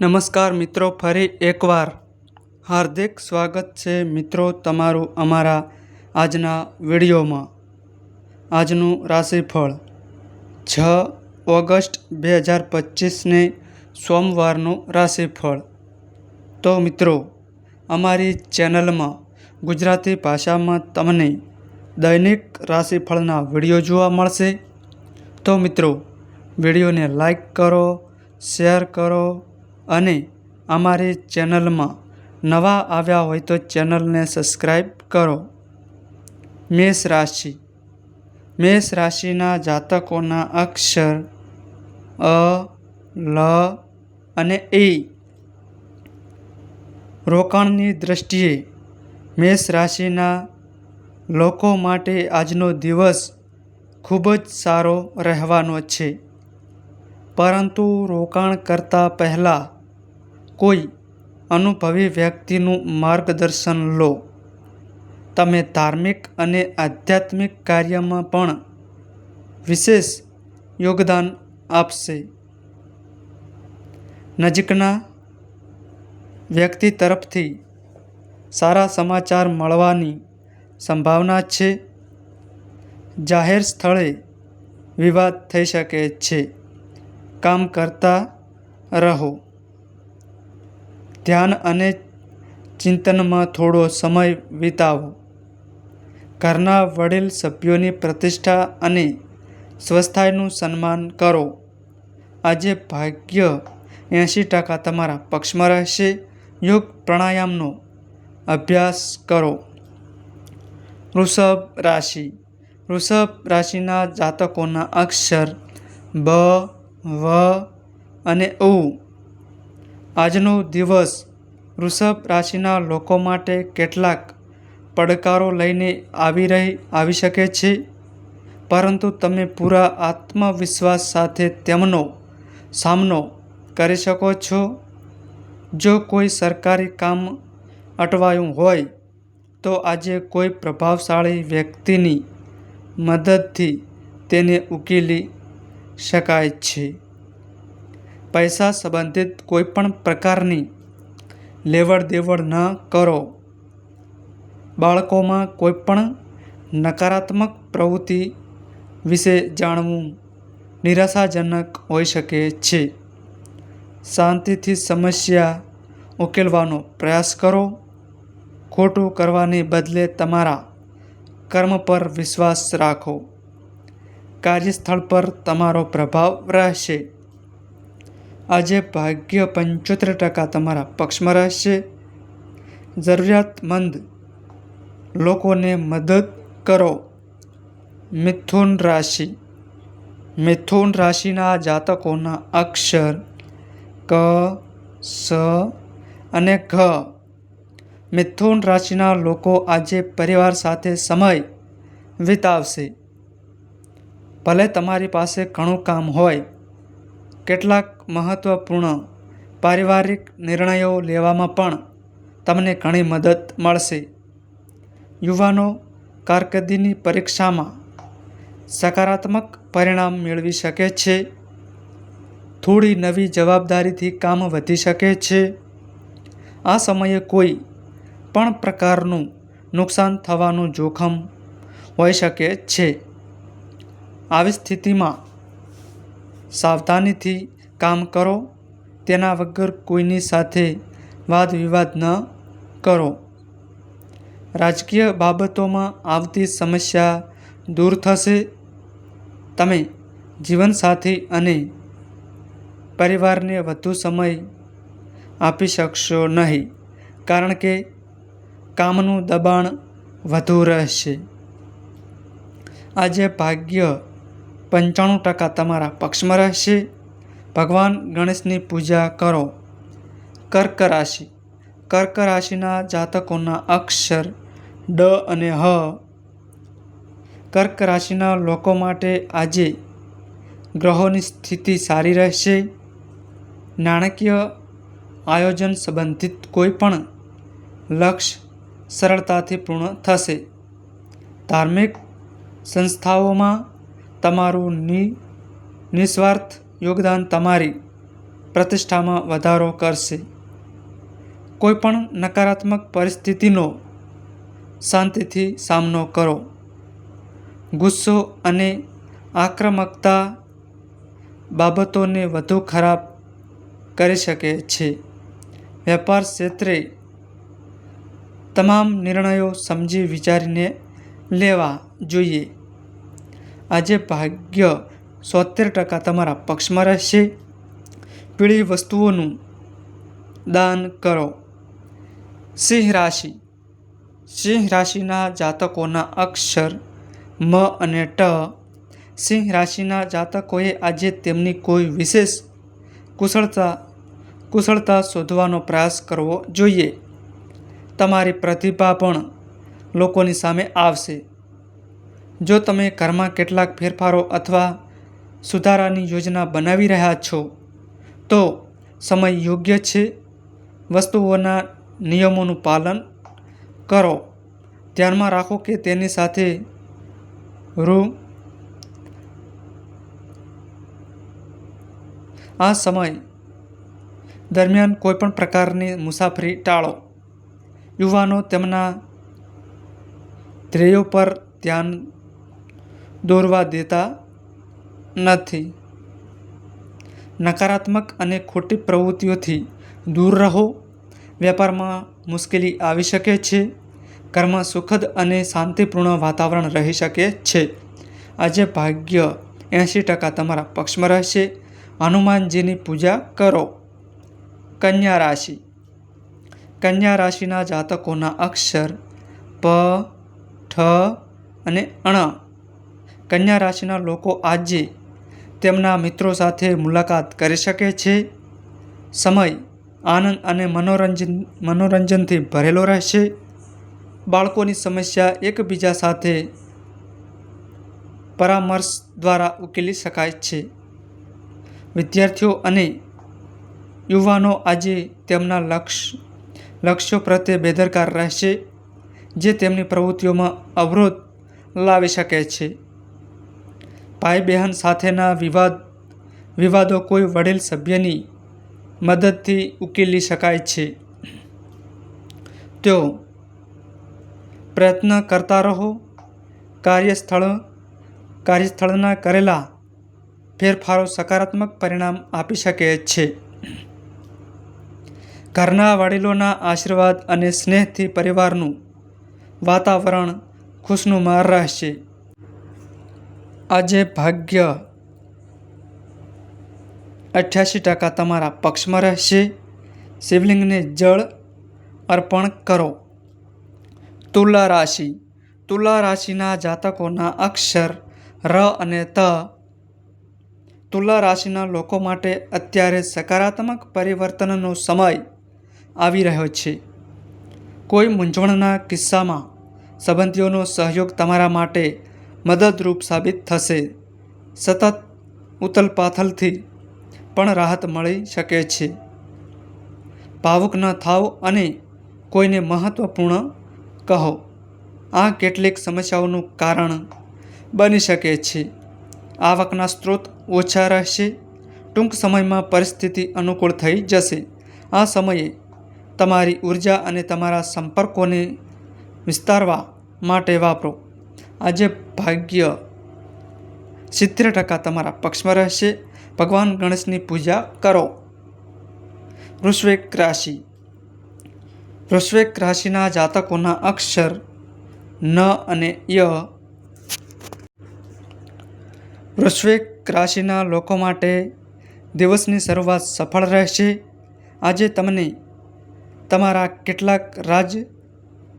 નમસ્કાર મિત્રો, ફરી એકવાર હાર્દિક સ્વાગત છે મિત્રો તમારું અમારા આજના વિડીયોમાં. આજનું રાશિફળ છ ઓગસ્ટ બે હજાર પચીસને સોમવારનું રાશિફળ. તો મિત્રો, અમારી ચેનલમાં ગુજરાતી ભાષામાં તમને દૈનિક રાશિફળના વીડિયો જોવા મળશે. તો મિત્રો, વિડીયોને લાઈક કરો, શેર કરો અને અમારી ચેનલમાં નવા આવ્યા હોય તો ચેનલને સબસ્ક્રાઈબ કરો. મેષ રાશિ. મેષ રાશિના જાતકોના અક્ષર અ, લ અને એ. રોકાણની દ્રષ્ટિએ મેષ રાશિના લોકો માટે આજનો દિવસ ખૂબ જ સારો રહેવાનો છે. પરંતુ રોકાણ કરતાં પહેલાં કોઈ અનુભવી વ્યક્તિનું માર્ગદર્શન લો. તમે ધાર્મિક અને આધ્યાત્મિક કાર્યમાં પણ વિશેષ યોગદાન આપશે. નજીકના વ્યક્તિ તરફથી સારા સમાચાર મળવાની સંભાવના છે. જાહેર સ્થળે વિવાદ થઈ શકે છે. કામ કરતા રહો. ધ્યાન અને ચિંતનમાં થોડો સમય વિતાવો. ઘરના વડીલ સભ્યોની પ્રતિષ્ઠા અને સ્વસ્થાયનું સન્માન કરો. આજે ભાગ્ય એંશી ટકા તમારા પક્ષમાં રહેશે. યોગ પ્રાણાયામનો અભ્યાસ કરો. વૃષભ રાશિ. વૃષભ રાશિના જાતકોના અક્ષર બ, વ અને ઉ આજનો દિવસ વૃષભ રાશિના લોકો માટે કેટલાક પડકારો લઈને આવી રહી, આવી શકે છે. પરંતુ તમે પૂરા આત્મવિશ્વાસ સાથે તેમનો સામનો કરી શકો છો. જો કોઈ સરકારી કામ અટવાયું હોય, તો આજે કોઈ પ્રભાવશાળી વ્યક્તિની મદદથી તેને ઉકેલી શકાય છે. પૈસા સંબંધિત કોઈપણ પ્રકારની લેવડ દેવડ ન કરો. બાળકોમાં કોઈપણ નકારાત્મક પ્રવૃત્તિ વિશે જાણવું નિરાશાજનક હોઈ શકે છે. શાંતિથી સમસ્યા ઉકેલવાનો પ્રયાસ કરો. ખોટું કરવાને બદલે તમારા કર્મ પર વિશ્વાસ રાખો. કાર્યસ્થળ પર તમારો પ્રભાવ રહેશે. આજે ભાગ્ય પંચોતેર ટકા તમારા પક્ષમાં રહેશે. જરૂરિયાતમંદ લોકોને મદદ કરો. મિથુન રાશિ. મિથુન રાશિના જાતકોના અક્ષર ક, સ અને ઘ. મિથુન રાશિના લોકો આજે પરિવાર સાથે સમય વિતાવશે. ભલે તમારી પાસે ઘણું કામ હોય કેટલાક મહત્ત્વપૂર્ણ પારિવારિક નિર્ણયો લેવામાં પણ તમને ઘણી મદદ મળશે. યુવાનો કારકિર્દીની પરીક્ષામાં સકારાત્મક પરિણામ મેળવી શકે છે. થોડી નવી જવાબદારીથી કામ વધી શકે છે. આ સમયે કોઈ પણ પ્રકારનું નુકસાન થવાનું જોખમ હોઈ શકે છે. આવી સ્થિતિમાં સાવધાનીથી કામ કરો. તેના વગર કોઈની સાથે વાદ વિવાદ ન કરો. રાજકીય બાબતોમાં આવતી સમસ્યા દૂર થશે. તમે જીવનસાથી અને પરિવારને વધુ સમય આપી શકશો નહીં, કારણ કે કામનું દબાણ વધુ રહેશે. આજે ભાગ્ય પંચાણું ટકા તમારા પક્ષમાં રહેશે. ભગવાન ગણેશની પૂજા કરો. કર્ક રાશિ. કર્ક રાશિના જાતકોના અક્ષર ડ અને હ. કર્ક રાશિના લોકો માટે આજે ગ્રહોની સ્થિતિ સારી રહેશે. નાણાકીય આયોજન સંબંધિત કોઈ પણ લક્ષ્ય સરળતાથી પૂર્ણ થશે. ધાર્મિક સંસ્થાઓમાં તમારું નિ, નિસ્વાર્થ યોગદાન તમારી પ્રતિષ્ઠામાં વધારો કરશે. કોઈપણ નકારાત્મક પરિસ્થિતિનો શાંતિથી સામનો કરો. ગુસ્સો અને આક્રમકતા બાબતોને વધુ ખરાબ કરી શકે છે. વેપાર ક્ષેત્રે તમામ નિર્ણયો સમજી વિચારીને લેવા જોઈએ. આજે ભાગ્ય સોતેર ટકા તમારા પક્ષમાં રહેશે. પીળી વસ્તુઓનું દાન કરો. સિંહ રાશિ. સિંહ રાશિના જાતકોના અક્ષર મ અને ટ. સિંહ રાશિના જાતકોએ આજે તેમની કોઈ વિશેષ કુશળતા કુશળતા શોધવાનો પ્રયાસ કરવો જોઈએ. તમારી પ્રતિભા પણ લોકોની સામે આવશે. જો તમે ઘરમાં કેટલાક ફેરફારો અથવા સુધારાની યોજના બનાવી રહ્યા છો, તો સમય યોગ્ય છે. વસ્તુઓના નિયમોનું પાલન કરો. ધ્યાનમાં રાખો કે તેની સાથે રૂ આ સમય દરમિયાન કોઈપણ પ્રકારની મુસાફરી ટાળો. યુવાનો તેમના ધ્યેયો પર ધ્યાન દોરવા દેતા નથી. નકારાત્મક અને ખોટી પ્રવૃત્તિઓથી દૂર રહો. વેપારમાં મુશ્કેલી આવી શકે છે. ઘરમાં સુખદ અને શાંતિપૂર્ણ વાતાવરણ રહી શકે છે. આજે ભાગ્ય એંશી ટકા તમારા પક્ષમાં રહેશે. હનુમાનજીની પૂજા કરો. કન્યા રાશિ. કન્યા રાશિના જાતકોના અક્ષર પ, ઠ અને અણ કન્યા રાશિના લોકો આજે તેમના મિત્રો સાથે મુલાકાત કરી શકે છે. સમય આનંદ અને મનોરંજન, મનોરંજનથી ભરેલો રહેશે. બાળકોની સમસ્યા એકબીજા સાથે પરામર્શ દ્વારા ઉકેલી શકાય છે. વિદ્યાર્થીઓ અને યુવાનો આજે તેમના લક્ષ્ય લક્ષ્યો પ્રત્યે બેદરકાર રહેશે, જે તેમની પ્રવૃત્તિઓમાં અવરોધ લાવી શકે છે. ભાઈ બહેન સાથેના વિવાદ, વિવાદો કોઈ વડીલ સભ્યની મદદથી ઉકેલી શકાય છે. તેઓ પ્રયત્ન કરતા રહો, કાર્યસ્થળ, કાર્યસ્થળના કરેલા ફેરફારો સકારાત્મક પરિણામ આપી શકે છે. ઘરના વડીલોના આશીર્વાદ અને સ્નેહથી પરિવારનું વાતાવરણ ખુશનુમા રહેશે. આજે ભાગ્ય અઠ્યાસી ટકા તમારા પક્ષમાં રહેશે. શિવલિંગને જળ અર્પણ કરો. તુલા રાશિ. તુલા રાશિના જાતકોના અક્ષર ર અને ત. તુલા રાશિના લોકો માટે અત્યારે સકારાત્મક પરિવર્તનનો સમય આવી રહ્યો છે. કોઈ મૂંઝવણના કિસ્સામાં સંબંધીઓનો સહયોગ તમારા માટે મદદરૂપ સાબિત થશે. સતત ઉથલપાથલથી પણ રાહત મળી શકે છે. ભાવુક ન થાવ અને કોઈને મહત્વપૂર્ણ કહો, આ કેટલીક સમસ્યાઓનું કારણ બની શકે છે. આવકના સ્ત્રોત ઓછા રહેશે, ટૂંક સમયમાં પરિસ્થિતિ અનુકૂળ થઈ જશે. આ સમયે તમારી ઊર્જા અને તમારા સંપર્કોને વિસ્તારવા માટે વાપરો. આજે ભાગ્ય સિત્તેર ટકા તમારા પક્ષમાં રહેશે. ભગવાન ગણેશની પૂજા કરો. વૃશ્વેક રાશિ. વૃશ્વેક રાશિના જાતકોના અક્ષર ન અને ય. વૃશ્વેક રાશિના લોકો માટે દિવસની શરૂઆત સફળ રહેશે. આજે તમને તમારા કેટલાક રાજ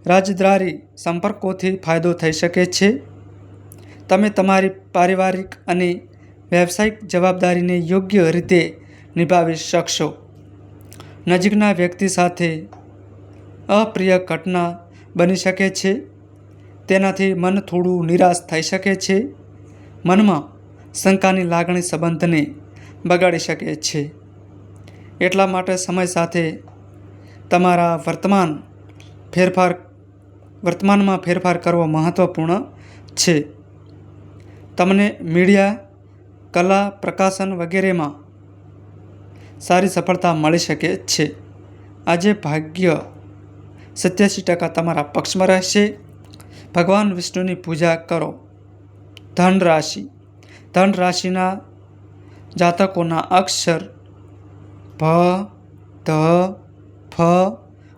રાજદ્વારી સંપર્કોથી ફાયદો થઈ શકે છે. તમે તમારી પારિવારિક અને વ્યવસાયિક જવાબદારીને યોગ્ય રીતે નિભાવી શકશો. નજીકના વ્યક્તિ સાથે અપ્રિય ઘટના બની શકે છે. તેનાથી મન થોડું નિરાશ થઈ શકે છે. મનમાં શંકાની લાગણી સંબંધને બગાડી શકે છે. એટલા માટે સમય સાથે તમારા વર્તમાન ફેરફાર વર્તમાનમાં ફેરફાર કરવો મહત્ત્વપૂર્ણ છે. તમને મીડિયા, કલા, પ્રકાશન વગેરેમાં સારી સફળતા મળી શકે છે. આજે ભાગ્ય સત્યાસી ટકા તમારા પક્ષમાં રહેશે. ભગવાન વિષ્ણુની પૂજા કરો. ધન રાશિ ધન રાશિના જાતકોના અક્ષર, ભ, ધ, ફ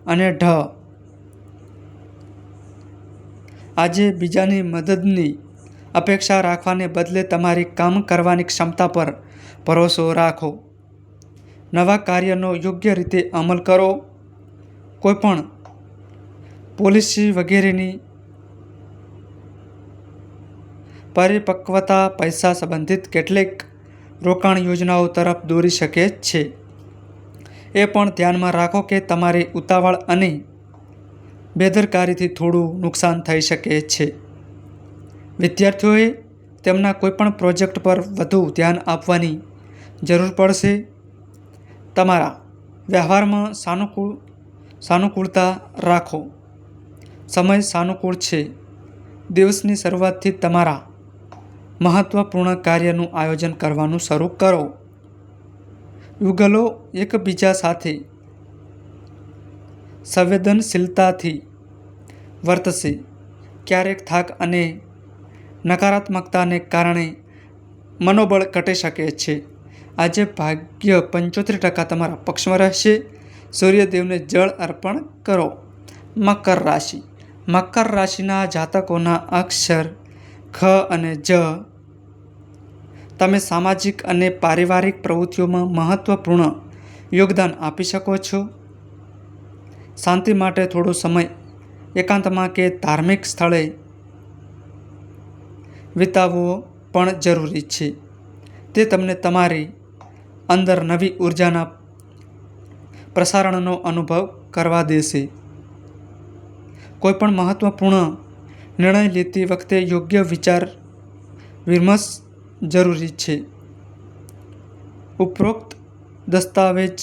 અને ઢ. આજે બીજાની મદદની અપેક્ષા રાખવાને બદલે તમારી કામ કરવાની ક્ષમતા પર ભરોસો રાખો. નવા કાર્યનો યોગ્ય રીતે અમલ કરો. કોઈપણ પોલિસી વગેરેની પરિપક્વતા પૈસા સંબંધિત કેટલીક રોકાણ યોજનાઓ તરફ દોરી શકે છે. એ પણ ધ્યાનમાં રાખો કે તમારી ઉતાવળ અને બેદરકારીથી થોડું નુકસાન થઈ શકે છે. વિદ્યાર્થીઓએ તેમના કોઈપણ પ્રોજેક્ટ પર વધુ ધ્યાન આપવાની જરૂર પડશે. તમારા વ્યવહારમાં સાનુકૂળ, સાનુકૂળતા રાખો. સમય સાનુકૂળ છે. દિવસની શરૂઆતથી તમારા મહત્વપૂર્ણ કાર્યનું આયોજન કરવાનું શરૂ કરો. યુગલો એકબીજા સાથે સંવેદનશીલતાથી વર્તશે. ક્યારેક થાક અને નકારાત્મકતાને કારણે મનોબળ ઘટી શકે છે. આજે ભાગ્ય પંચોતેર ટકા તમારા પક્ષમાં રહેશે. સૂર્યદેવને જળ અર્પણ કરો. મકર રાશિ. મકર રાશિના જાતકોના અક્ષર, ખ અને જ તમે સામાજિક અને પારિવારિક પ્રવૃત્તિઓમાં મહત્ત્વપૂર્ણ યોગદાન આપી શકો છો. શાંતિ માટે થોડો સમય એકાંતમાં કે ધાર્મિક સ્થળે વિતાવવો પણ જરૂરી છે. તે તમને તમારી અંદર નવી ઉર્જાના પ્રસારણનો અનુભવ કરવા દેશે. કોઈપણ મહત્વપૂર્ણ નિર્ણય લેતી વખતે યોગ્ય વિચાર વિમર્શ જરૂરી છે. ઉપરોક્ત દસ્તાવેજ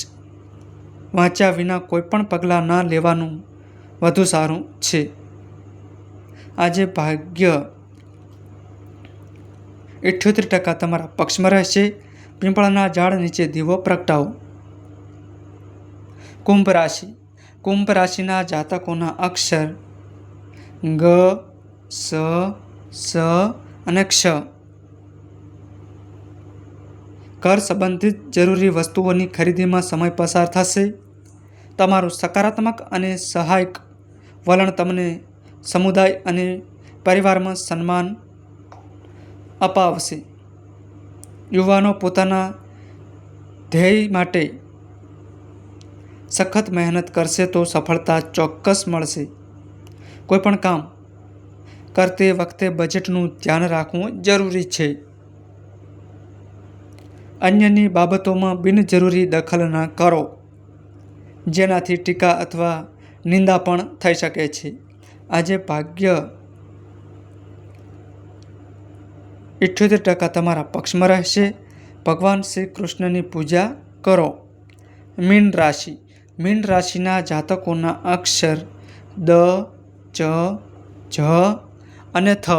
વાંચ્યા વિના કોઈપણ પગલાં ન લેવાનું વધુ સારું છે. આજે ભાગ્ય ઇઠ્યોતેર ટકા તમારા પક્ષમાં રહેશે. પીંપળાના ઝાડ નીચે દીવો પ્રગટાવો. કુંભ રાશિ. કુંભ રાશિના જાતકોના અક્ષર ગ, સ સ અને ક્ષ. ઘર સંબંધિત જરૂરી વસ્તુઓની ખરીદીમાં સમય પસાર થશે. તમારું સકારાત્મક અને સહાયક વલણ તમને સમુદાય અને પરિવારમાં સન્માન અપાવશે. યુવાનો પોતાના ધ્યેય માટે સખત મહેનત કરશે તો સફળતા ચોક્કસ મળશે. કોઈપણ કામ કરતી વખતે બજેટનું ધ્યાન રાખવું જરૂરી છે. અન્યની બાબતોમાં બિનજરૂરી દખલ ન કરો. જેનાથી ટીકા અથવા નિંદા પણ થઈ શકે છે. આજે ભાગ્ય ઇઠ્યોતેર ટકા તમારા પક્ષમાં રહેશે. ભગવાન શ્રી કૃષ્ણની પૂજા કરો. મીન રાશિ. મીન રાશિના જાતકોના અક્ષર દ, ચ, જ અને થ.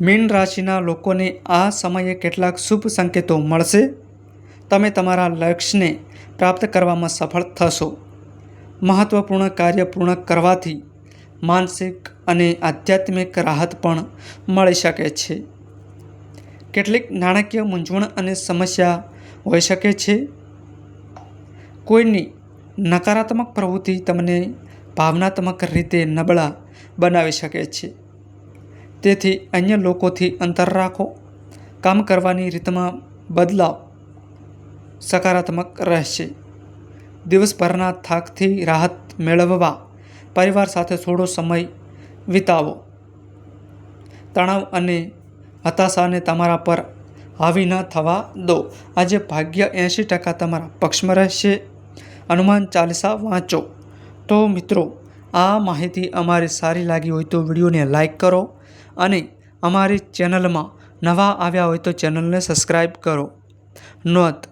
મીન રાશિના લોકોને આ સમયે કેટલાક શુભ સંકેતો મળશે. તમે તમારા લક્ષ્યને પ્રાપ્ત કરવામાં સફળ થશો. મહત્ત્વપૂર્ણ કાર્ય પૂર્ણ કરવાથી માનસિક અને આધ્યાત્મિક રાહત પણ મળી શકે છે. કેટલીક નાણાકીય મૂંઝવણ અને સમસ્યા હોઈ શકે છે. કોઈની નકારાત્મક પ્રવૃત્તિ તમને ભાવનાત્મક રીતે નબળા બનાવી શકે છે. તેથી અન્ય લોકોથી અંતર રાખો. કામ કરવાની રીતમાં બદલાવ સકારાત્મક રહેશે. દિવસભરના થાકથી રાહત મેળવવા પરિવાર સાથે થોડો સમય વિતાવો. તણાવ અને હતાશાને તમારા પર હાવી ન થવા દો. આજે ભાગ્ય એંશી ટકા તમારા પક્ષમાં રહેશે. હનુમાન ચાલીસા વાંચો. તો મિત્રો, આ માહિતી અમારી સારી લાગી હોય તો વિડીયોને લાઇક કરો અને અમારી ચેનલમાં નવા આવ્યા હોય તો ચેનલને સબસ્ક્રાઈબ કરો. નોંધ